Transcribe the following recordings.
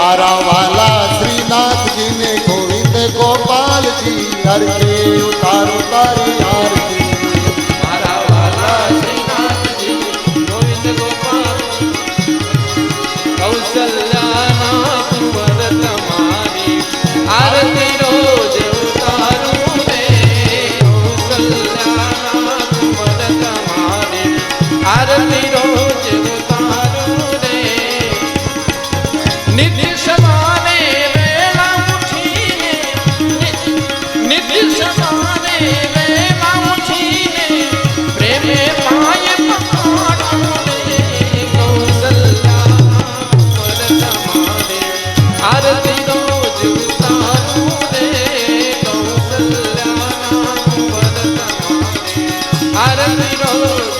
मारा वाला श्रीनाथ जी ने गोविंद गोपाल जी हर के। उतारो तारी वाला श्रीनाथ जी, गोविंद गोपाल कौशल नाम पर तुम्हारी रोज Oh.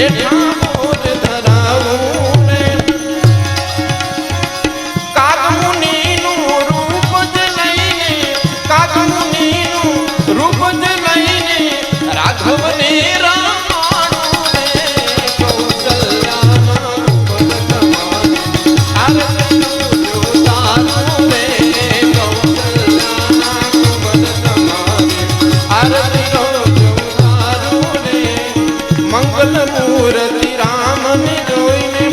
દેખાય મૂર્તિ રામને જોઈને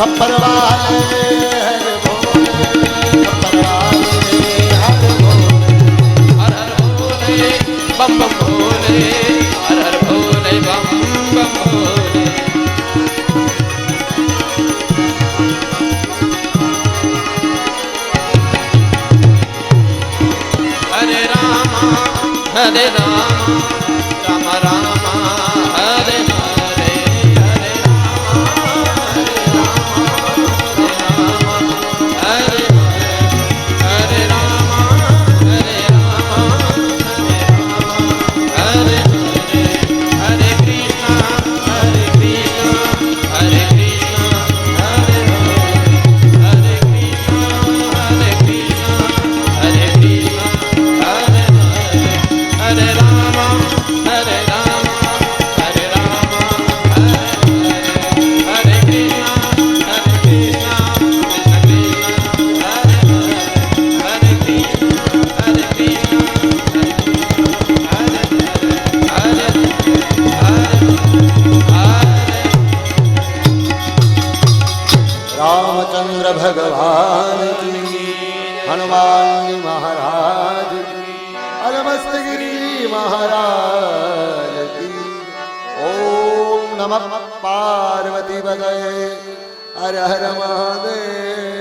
खप्पर वाले हर भोले खप्पर वाले हर भोले हर हर भोले बम बम भोले हर हर भोले बम बम भोले हरे रामा हरे रामा ભગવાન હનુમાન મહારાજ અલમસ્તગીરી મહારાજ ઓમ નમ પાર્વતી ભગવે હર હર મહાદેવ